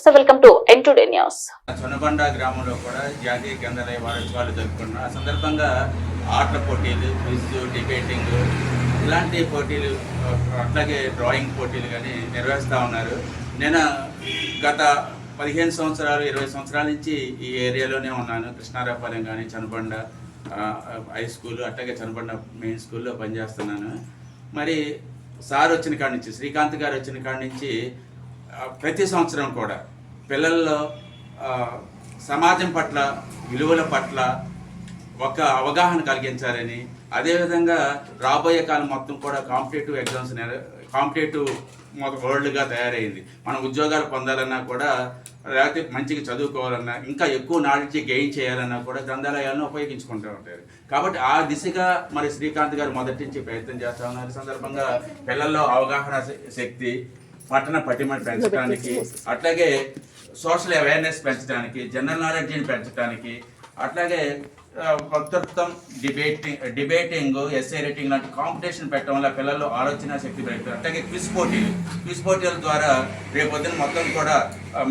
నమస్తే welcome to N today news Chonabanda గ్రామంలో కూడా జాతీయ గ్రంథాలయ వారోత్సవాలు జరుపుకున్నాం ఆ సందర్భంగా ఆటల పోటీలు క్విజ్ డిబేటింగ్ ఇలాంటి పోటీలు అట్లాగే డ్రాయింగ్ పోటీలు కానీ నిర్వహిస్తూ ఉన్నారు. నేను గత పదిహేను సంవత్సరాలు ఇరవై సంవత్సరాల నుంచి ఈ ఏరియాలోనే ఉన్నాను. కృష్ణారాపాలెం కానీ చనబండ హై స్కూల్ అట్లాగే చనబండ మెయిన్ స్కూల్లో పనిచేస్తున్నాను. మరి సార్ వచ్చిన కాడి నుంచి శ్రీకాంత్ గారు వచ్చిన కాడి నుంచి ప్రతి సంవత్సరం కూడా పిల్లల్లో సమాజం పట్ల విలువల పట్ల ఒక అవగాహన కలిగించాలని అదేవిధంగా రాబోయే కాలం మొత్తం కూడా కాంపిటేటివ్ ఎగ్జామ్స్ కాంపిటేటివ్ వరల్డ్గా తయారైంది. మనం ఉద్యోగాలు పొందాలన్నా కూడా లేకపోతే మంచిగా చదువుకోవాలన్నా ఇంకా ఎక్కువ నాలెడ్జ్ గెయిన్ చేయాలన్నా కూడా గ్రంథాలయాలను ఉపయోగించుకుంటూ ఉంటారు. కాబట్టి ఆ దిశగా మరి శ్రీకాంత్ గారు మొదటి నుంచి ప్రయత్నం చేస్తా ఉన్నారు. సందర్భంగా పిల్లల్లో అవగాహన శక్తి పట్టణ పటిమని పెంచడానికి అట్లాగే సోషల్ అవేర్నెస్ పెంచడానికి జనరల్ నాలెడ్జ్ని పెంచడానికి అట్లాగే వక్తృత్వం డిబేటింగ్ డిబేటింగ్ ఎస్ఏ రైటింగ్ లాంటి కాంపిటీషన్ పెట్టడం వల్ల పిల్లల్లో ఆలోచన శక్తి పెరుగుతుంది. అట్లాగే క్విజ్ పోటీలు క్విజ్ పోటీల ద్వారా రేపొద్దున మొత్తం కూడా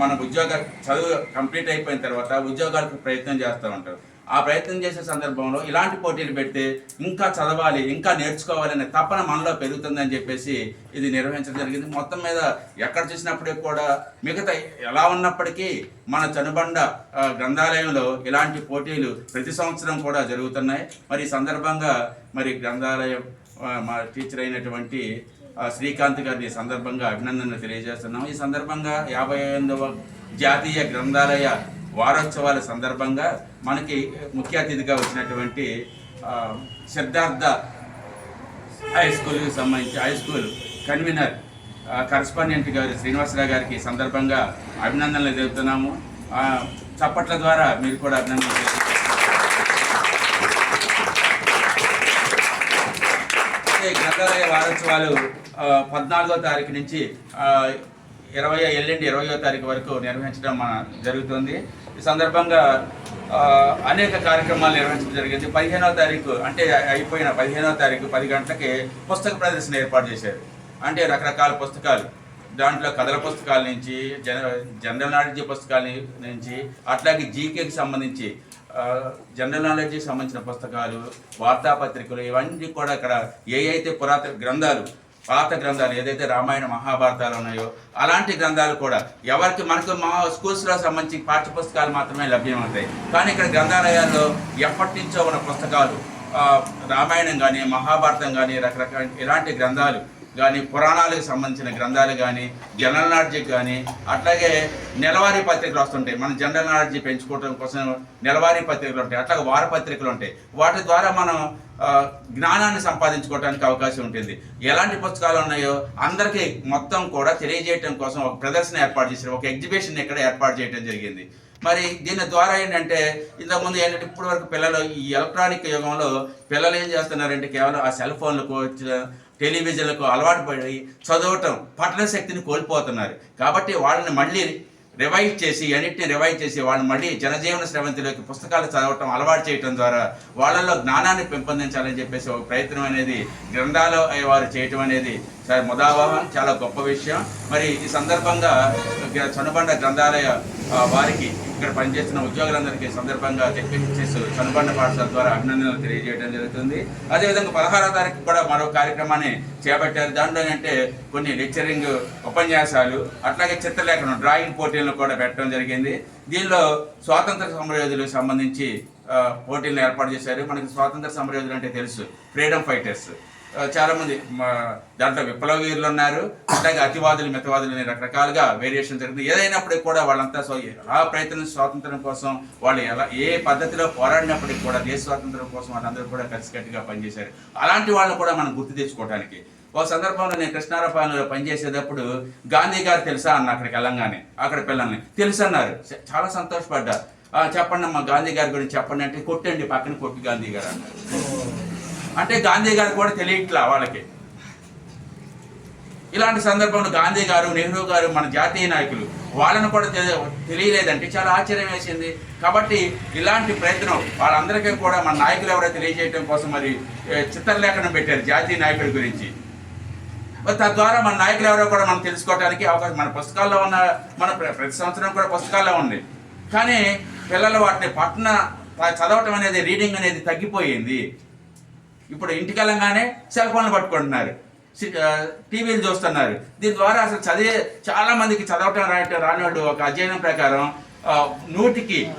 మన ఉద్యోగ చదువు కంప్లీట్ అయిపోయిన తర్వాత ఉద్యోగాలకు ప్రయత్నం చేస్తూ ఉంటారు. ఆ ప్రయత్నం చేసే సందర్భంలో ఇలాంటి పోటీలు పెడితే ఇంకా చదవాలి ఇంకా నేర్చుకోవాలనే తపన మనలో పెరుగుతుందని చెప్పేసి ఇది నిర్వహించడం జరిగింది. మొత్తం మీద ఎక్కడ చూసినప్పటికీ కూడా మిగతా ఎలా ఉన్నప్పటికీ మన చనుబండ గ్రంథాలయంలో ఇలాంటి పోటీలు ప్రతి సంవత్సరం కూడా జరుగుతున్నాయి. మరి ఈ సందర్భంగా మరి గ్రంథాలయం మా టీచర్ అయినటువంటి శ్రీకాంత్ గారిని సందర్భంగా అభినందనలు తెలియజేస్తున్నాం. ఈ సందర్భంగా యాభై ఎనిమిదవ జాతీయ గ్రంథాలయ వారోత్సవాల సందర్భంగా మనకి ముఖ్య అతిథిగా వచ్చినటువంటి సిద్ధార్థ హై స్కూల్కి సంబంధించి హై స్కూల్ కన్వీనర్ కరస్పాండెంట్ గారు శ్రీనివాసరావు గారికి సందర్భంగా అభినందనలు తెలుపుతున్నాము. చప్పట్ల ద్వారా మీరు కూడా అభినందనలు గ్రంథాలయ వారోత్సవాలు పద్నాలుగో తారీఖు నుంచి ఇరవై ఎల్లుండి ఇరవయో తారీఖు వరకు నిర్వహించడం మన జరుగుతుంది. ఈ సందర్భంగా అనేక కార్యక్రమాలు నిర్వహించడం జరిగింది. పదిహేనవ తారీఖు అంటే అయిపోయిన పదిహేనవ తారీఖు పది గంటలకి పుస్తక ప్రదర్శన ఏర్పాటు చేశారు. అంటే రకరకాల పుస్తకాలు. దాంట్లో కథల పుస్తకాల నుంచి జన జనరల్ నాలెడ్జ్ పుస్తకాల నుంచి అట్లాగే జీకేకి సంబంధించి జనరల్ నాలెడ్జ్కి సంబంధించిన పుస్తకాలు వార్తాపత్రికలు ఇవన్నీ కూడా ఇక్కడ ఏ అయితే పురాతన గ్రంథాలు పాత గ్రంథాలు ఏదైతే రామాయణ మహాభారతాలు ఉన్నాయో అలాంటి గ్రంథాలు కూడా ఎవరికి మనకు మా స్కూల్స్లో సంబంధించి పాఠ్య పుస్తకాలు మాత్రమే లభ్యమవుతాయి. కానీ ఇక్కడ గ్రంథాలయాల్లో ఎప్పటి నుంచో ఉన్న పుస్తకాలు రామాయణం కానీ మహాభారతం కానీ రకరకాల ఇలాంటి గ్రంథాలు కానీ పురాణాలకు సంబంధించిన గ్రంథాలు కానీ జనరల్ నాలెడ్జ్కి కానీ అట్లాగే నెలవారీ పత్రికలు వస్తుంటాయి. మనం జనరల్ నాలెడ్జ్ పెంచుకోవడం కోసం నెలవారీ పత్రికలు ఉంటాయి. అట్లాగే వార పత్రికలు ఉంటాయి. వాటి ద్వారా మనం జ్ఞానాన్ని సంపాదించుకోవడానికి అవకాశం ఉంటుంది. ఎలాంటి పుస్తకాలు ఉన్నాయో అందరికీ మొత్తం కూడా తెలియజేయటం కోసం ఒక ప్రదర్శన ఏర్పాటు చేశారు. ఒక ఎగ్జిబిషన్ ఇక్కడ ఏర్పాటు చేయడం జరిగింది. మరి దీని ద్వారా ఏంటంటే ఇంతకుముందు ఏంటంటే ఇప్పటి వరకు పిల్లలు ఈ ఎలక్ట్రానిక్ యుగంలో పిల్లలు ఏం చేస్తున్నారంటే కేవలం ఆ సెల్ ఫోన్లకు వచ్చిన టెలివిజన్లకు అలవాటు పడి చదవటం పఠన శక్తిని కోల్పోతున్నారు. కాబట్టి వాళ్ళని మళ్ళీ రివైవ్ చేసి అన్నిటిని రివైవ్ చేసి వాళ్ళని మళ్ళీ జనజీవన స్రవంతిలోకి పుస్తకాలు చదవటం అలవాటు చేయటం ద్వారా వాళ్ళలో జ్ఞానాన్ని పెంపొందించాలని చెప్పేసి ఒక ప్రయత్నం అనేది గ్రంథాలు వారు చేయటం అనేది ముదావాహం చాలా గొప్ప విషయం. మరి ఈ సందర్భంగా చనుబండ గ్రంథాలయ వారికి ఇక్కడ పనిచేస్తున్న ఉద్యోగులందరికీ సందర్భంగా చెప్పేసి చనుబండ పాఠశాల ద్వారా అభినందనలు తెలియజేయడం జరుగుతుంది. అదేవిధంగా పదహారో తారీఖు కూడా మరో కార్యక్రమాన్ని చేపట్టారు. దాంట్లో అంటే కొన్ని లెక్చరింగ్ ఉపన్యాసాలు అట్లాగే చిత్రలేఖనం డ్రాయింగ్ పోటీలను కూడా పెట్టడం జరిగింది. దీనిలో స్వాతంత్ర సమరయోధులకు సంబంధించి పోటీలను ఏర్పాటు చేశారు. మనకి స్వాతంత్ర సమరయోధులు అంటే తెలుసు ఫ్రీడమ్ ఫైటర్స్. చాలామంది చాలా మంది మా దాంట్లో విప్లవ వీరులు ఉన్నారు. అట్లాగే అతివాదులు మితవాదులు అనే రకరకాలుగా వేరియేషన్ జరుగుతుంది ఏదైనప్పటికీ కూడా వాళ్ళంతా సో ఎలా ప్రయత్నం స్వాతంత్రం కోసం వాళ్ళు ఎలా ఏ పద్ధతిలో పోరాడినప్పటికీ కూడా దేశ స్వాతంత్రం కోసం వాళ్ళందరూ కూడా కలిసికట్టుగా పనిచేశారు. అలాంటి వాళ్ళని కూడా మనం గుర్తు తెచ్చుకోవడానికి ఒక సందర్భంలో నేను కృష్ణారపాలెంలో పనిచేసేటప్పుడు గాంధీ గారు తెలుసా అన్న అక్కడికి వెళ్ళంగానే అక్కడ పిల్లల్ని తెలుసు అన్నారు చాలా సంతోషపడ్డారు చెప్పండి అమ్మా గాంధీ గారి గురించి చెప్పండి అంటే కొట్టండి పక్కన కొట్టి గాంధీ గారు అన్నారు. అంటే గాంధీ గారు కూడా తెలియట్లా వాళ్ళకి. ఇలాంటి సందర్భంలో గాంధీ గారు నెహ్రూ గారు మన జాతీయ నాయకులు వాళ్ళను కూడా తెలి- తెలియలేదంటే చాలా ఆశ్చర్యం వేసింది. కాబట్టి ఇలాంటి ప్రయత్నం వాళ్ళందరికీ కూడా మన నాయకులు ఎవరో తెలియజేయడం కోసం మరి చిత్రలేఖనం పెట్టారు జాతీయ నాయకుడి గురించి. మరి తద్వారా మన నాయకులు ఎవరో కూడా మనం తెలుసుకోవడానికి అవకాశం మన పుస్తకాల్లో ఉన్న మన ప్ర- ప్రతి సంవత్సరం కూడా పుస్తకాల్లో ఉంది. కానీ పిల్లలు వాటిని పట్టణ చదవటం అనేది రీడింగ్ అనేది తగ్గిపోయింది. ఇప్పుడు ఇంటికి వెళ్ళంగానే సెల్ ఫోన్లు పట్టుకుంటున్నారు. సి- టీవీలు చూస్తున్నారు. దీని ద్వారా అసలు చదివే చాలా మందికి చదవటం రాయటం రాని వాళ్ళు ఒక అధ్యయనం ప్రకారం నూటికి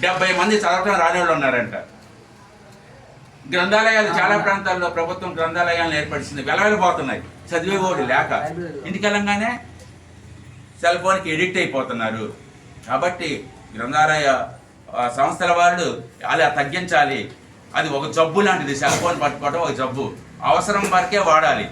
డెబ్బై మంది చదవటం రాని వాళ్ళు ఉన్నారంట. గ్రంథాలయాలు చాలా ప్రాంతాల్లో ప్రభుత్వం గ్రంథాలయాలను ఏర్పరిచింది. వెలవెలబోతున్నాయి చదివేవాడు లేక. ఇంటికి వెళ్ళంగానే సెల్ ఫోన్కి ఎడిక్ట్ అయిపోతున్నారు. కాబట్టి గ్రంథాలయ సంస్థల వాళ్ళు అలా తగ్గించాలి. అది ఒక జబ్బు లాంటిది. సెల్ ఫోన్ పట్టుకోవడం ఒక జబ్బు. అవసరం వరకే వాడాలి.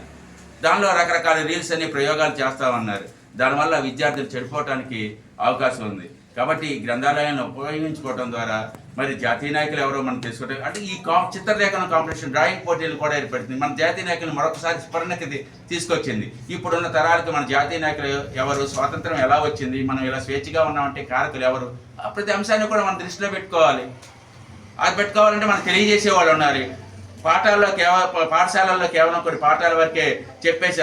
దానిలో రకరకాల రీల్స్ అని ప్రయోగాలు చేస్తామన్నారు. దానివల్ల విద్యార్థులు చెడిపోవటానికి అవకాశం ఉంది. కాబట్టి ఈ గ్రంథాలయాలను ఉపయోగించుకోవడం ద్వారా మరి జాతీయ నాయకులు ఎవరో మనం తెలుసుకోవడం అంటే ఈ కా చిత్రలేఖనం కాంపిటీషన్ డ్రాయింగ్ పోటీలు కూడా ఏర్పడుతుంది. మన జాతీయ నాయకులు మరొకసారి స్మరణకి తీసుకొచ్చింది. ఇప్పుడున్న తరాలకు మన జాతీయ నాయకులు ఎవరు స్వాతంత్రం ఎలా వచ్చింది మనం ఇలా స్వేచ్ఛగా ఉన్నామంటే కారకులు ఎవరు ప్రతి అంశాన్ని కూడా మనం దృష్టిలో పెట్టుకోవాలి. అది పెట్టుకోవాలంటే మనకు తెలియజేసే వాళ్ళు ఉన్నారు పాఠాల్లో కేవలం పాఠశాలల్లో కేవలం కొన్ని పాఠాల వరకే చెప్పేసి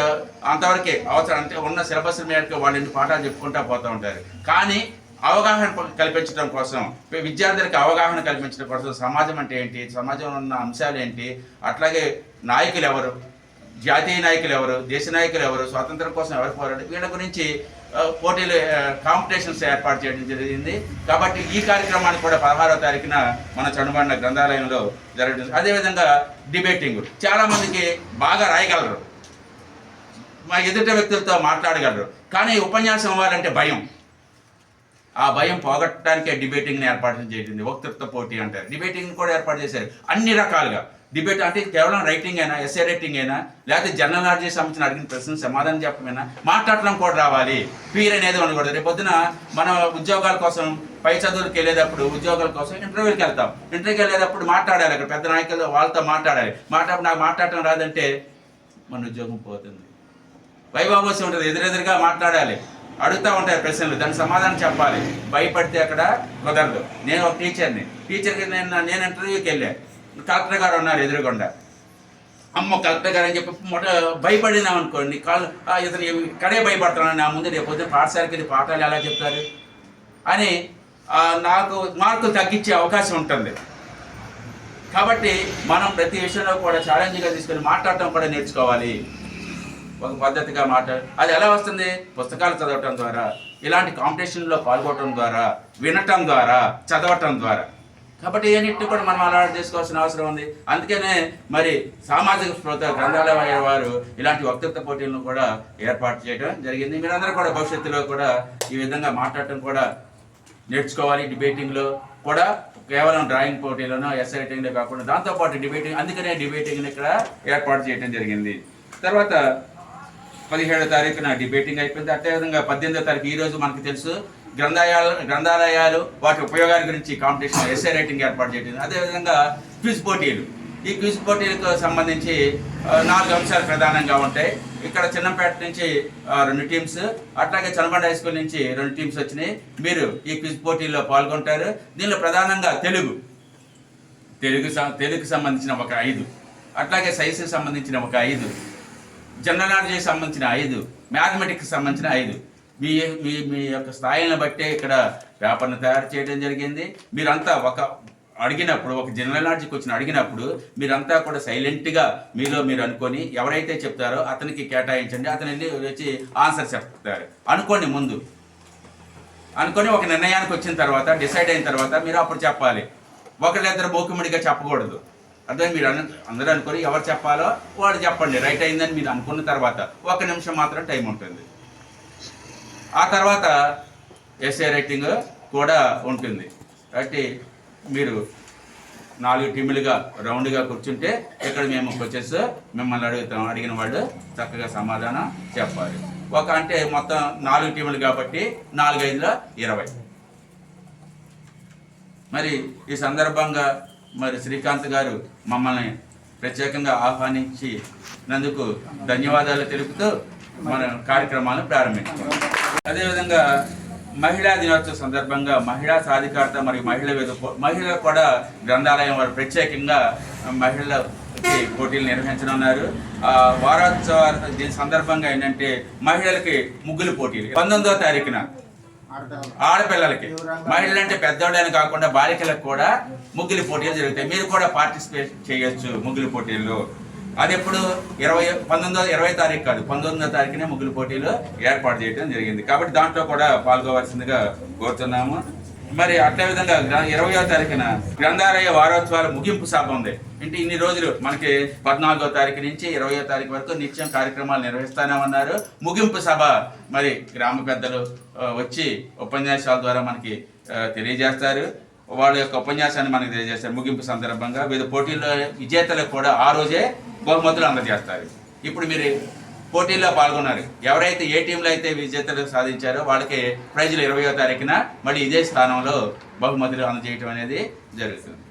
అంతవరకే అవసరం. అంటే ఉన్న సిలబస్ మేరకు వాళ్ళు ఎన్ని పాఠాలు చెప్పుకుంటా పోతూ ఉంటారు. కానీ అవగాహన కల్పించడం కోసం విద్యార్థులకు అవగాహన కల్పించడం కోసం సమాజం అంటే ఏంటి? సమాజంలో ఉన్న అంశాలు ఏంటి? అట్లాగే నాయకులు ఎవరు? జాతీయ నాయకులు ఎవరు దేశ నాయకులు ఎవరు స్వాతంత్రం కోసం ఎవరు పోరాడు వీళ్ళ గురించి పోటీలు కాంపిటీషన్స్ ఏర్పాటు చేయడం జరిగింది. కాబట్టి ఈ కార్యక్రమాన్ని కూడా పదహారో తారీఖున మన చండుబండ గ్రంథాలయంలో జరగడం అదేవిధంగా డిబేటింగ్. చాలామందికి బాగా రాయగలరు. మా ఎదుట వ్యక్తులతో మాట్లాడగలరు. కానీ ఉపన్యాసం ఇవ్వాలంటే భయం. ఆ భయం పోగొట్టడానికే డిబేటింగ్ని ఏర్పాటు చేసింది వక్తృత్వ పోటీ అంటారు. డిబేటింగ్ కూడా ఏర్పాటు చేశారు. అన్ని రకాలుగా. డిబేట్ అంటే కేవలం రైటింగ్ అయినా ఎస్ఏ రైటింగ్ అయినా లేకపోతే జనరల్ నాలెడ్జ్ సంబంధించిన అడిగిన ప్రశ్న సమాధానం చెప్పమైనా మాట్లాడటం కూడా రావాలి. ఫీర్ అనేది ఉండకూడదు. రేపు పొద్దున మన ఉద్యోగాల కోసం పై చదువులకు వెళ్ళేటప్పుడు ఉద్యోగాల కోసం ఇంటర్వ్యూకి వెళ్తాం. ఇంటర్వ్యూకి వెళ్ళేటప్పుడు మాట్లాడాలి అక్కడ. పెద్ద నాయకులు వాళ్ళతో మాట్లాడాలి. మాట్లాడి నాకు మాట్లాడటం రాదంటే మన ఉద్యోగం పోతుంది. వైభవోసి ఉంటుంది. ఎదురెదురుగా మాట్లాడాలి. అడుగుతూ ఉంటాయి ప్రశ్నలు. దానికి సమాధానం చెప్పాలి. భయపడితే అక్కడ కుదరదు. నేను ఒక టీచర్ని టీచర్కి నేను నేను ఇంటర్వ్యూకి వెళ్ళాను కలెక్టర్ గారు ఉన్నారు ఎదురుగుండా. అమ్మ కలెక్టర్ గారు అని చెప్పి మొట భయపడినాం అనుకోండి. కాళ్ళు ఇతను ఇక్కడే భయపడుతున్నాను నా ముందు రేపు పాఠశాలకి ఇది పాఠాలు ఎలా చెప్తారు? అని నాకు మార్కులు తగ్గించే అవకాశం ఉంటుంది. కాబట్టి మనం ప్రతి విషయంలో కూడా ఛాలెంజ్గా తీసుకొని మాట్లాడటం కూడా నేర్చుకోవాలి. ఒక పద్ధతిగా మాట్లాడు అది ఎలా వస్తుంది? పుస్తకాలు చదవటం ద్వారా ఇలాంటి కాంపిటీషన్లో పాల్గొనడం ద్వారా వినటం ద్వారా చదవటం ద్వారా. కాబట్టి ఇవన్నింటిని కూడా మనం అలవాటు చేసుకోవాల్సిన అవసరం ఉంది. అందుకనే మరి సామాజిక స్పృహ గ్రంథాలయ వారు ఇలాంటి వక్తృత్వ పోటీలను కూడా ఏర్పాటు చేయడం జరిగింది. మీరందరూ కూడా భవిష్యత్తులో కూడా ఈ విధంగా మాట్లాడటం కూడా నేర్చుకోవాలి. డిబేటింగ్లో కూడా కేవలం డ్రాయింగ్ పోటీలను ఎస్ఐ రైటింగ్లో కాకుండా దాంతోపాటు డిబేటింగ్ అందుకనే డిబేటింగ్ని ఇక్కడ ఏర్పాటు చేయడం జరిగింది. తర్వాత పదిహేడో తారీఖున డిబేటింగ్ అయిపోయింది. అదేవిధంగా పద్దెనిమిదో తారీఖు ఈ రోజు మనకు తెలుసు గ్రంథాలయాలు గ్రంథాలయాలు వాటి ఉపయోగాల గురించి కాంపిటీషన్ ఎస్ఏ రైటింగ్ ఏర్పాటు చేయడం అదేవిధంగా క్విజ్ పోటీలు. ఈ క్విజ్ పోటీలకు సంబంధించి నాలుగు అంశాలు ప్రధానంగా ఉంటాయి. ఇక్కడ చిన్నపేట నుంచి రెండు టీమ్స్ అట్లాగే చనబండ హై స్కూల్ నుంచి రెండు టీమ్స్ వచ్చినాయి. మీరు ఈ క్విజ్ పోటీల్లో పాల్గొంటారు. దీనిలో ప్రధానంగా తెలుగు. తెలుగు సం- తెలుగుకి సంబంధించిన ఒక ఐదు. అట్లాగే సైన్స్కి సంబంధించిన ఒక ఐదు. జనరల్ నాలెడ్జ్కి సంబంధించిన ఐదు. మ్యాథమెటిక్స్ సంబంధించిన ఐదు. మీ మీ మీ యొక్క స్థాయిని బట్టే ఇక్కడ పేపర్ను తయారు చేయడం జరిగింది. మీరంతా ఒక అడిగినప్పుడు ఒక జనరల్ నాలెడ్జ్కి వచ్చిన అడిగినప్పుడు మీరంతా కూడా సైలెంట్గా మీలో మీరు అనుకొని ఎవరైతే చెప్తారో అతనికి కేటాయించండి అతని వచ్చి ఆన్సర్ చెప్తారు. అనుకోండి ముందు. అనుకొని ఒక నిర్ణయానికి వచ్చిన తర్వాత డిసైడ్ అయిన తర్వాత మీరు అప్పుడు చెప్పాలి. ఒకరిద్దరు మూకుముడిగా చెప్పకూడదు. అదే మీరు అను అందరూ అనుకొని ఎవరు చెప్పాలో వాడు చెప్పండి. రైట్ అయిందని మీరు అనుకున్న తర్వాత ఒక నిమిషం మాత్రం టైం ఉంటుంది. ఆ తర్వాత ఎస్ఏ రైటింగ్ కూడా ఉంటుంది. కాబట్టి మీరు నాలుగు టీములుగా రౌండ్గా కూర్చుంటే ఇక్కడ మేము కోచెస్ మిమ్మల్ని అడుగుతాం. అడిగిన వాళ్ళు చక్కగా సమాధానం చెప్పాలి. ఒక అంటే మొత్తం నాలుగు టీములు కాబట్టి నాలుగైదులో ఇరవై. మరి ఈ సందర్భంగా మరి శ్రీకాంత్ గారు మమ్మల్ని ప్రత్యేకంగా ఆహ్వానించినందుకు ధన్యవాదాలు తెలుపుతూ మన కార్యక్రమాలను ప్రారంభించాం అదేవిధంగా మహిళా దినోత్సవ సందర్భంగా మహిళా సాధికారత మరియు మహిళ మహిళ కూడా గ్రంథాలయం వారు ప్రత్యేకంగా మహిళల పోటీలు నిర్వహించనున్నారు. ఆ, వారోత్సవ దీని సందర్భంగా ఏంటంటే మహిళలకి ముగ్గులు పోటీలు. పంతొమ్మిదో తారీఖున ఆడపిల్లలకి. మహిళలు అంటే పెద్దోళ్ళని కాకుండా బాలికలకు కూడా ముగ్గులు పోటీలు జరుగుతాయి. మీరు కూడా పార్టిసిపేట్ చేయొచ్చు ముగ్గులు పోటీల్లో. అది ఎప్పుడు ఇరవై పంతొమ్మిదో ఇరవై తారీఖు కాదు పంతొమ్మిదో తారీఖునే ముగ్గులు పోటీలు ఏర్పాటు చేయడం జరిగింది. కాబట్టి దాంట్లో కూడా పాల్గొవలసిందిగా కోరుతున్నాము. మరి అట్లే విధంగా ఇరవయో తారీఖున గ్రంథాలయ వారోత్సవాల ముగింపు సభ ఉంది. అంటే ఇన్ని రోజులు మనకి పద్నాలుగో తారీఖు నుంచి ఇరవయో తారీఖు వరకు నిత్యం కార్యక్రమాలు నిర్వహిస్తానే ఉన్నారు ముగింపు సభ మరి గ్రామ పెద్దలు వచ్చి ఉపన్యాసాల ద్వారా మనకి తెలియజేస్తారు. వాళ్ళ యొక్క ఉపన్యాసాన్ని మనకి తెలియజేస్తారు. ముగింపు సందర్భంగా వివిధ పోటీల్లో విజేతలకు కూడా ఆ రోజే బహుమతులు అందజేస్తారు. ఇప్పుడు మీరు పోటీల్లో పాల్గొన్నారు. ఎవరైతే ఏ టీంలో అయితే విజేతలు సాధించారో వాళ్ళకి ప్రైజులు ఇరవయో తారీఖున మళ్ళీ ఇదే స్థానంలో బహుమతులు అందజేయటం అనేది జరుగుతుంది.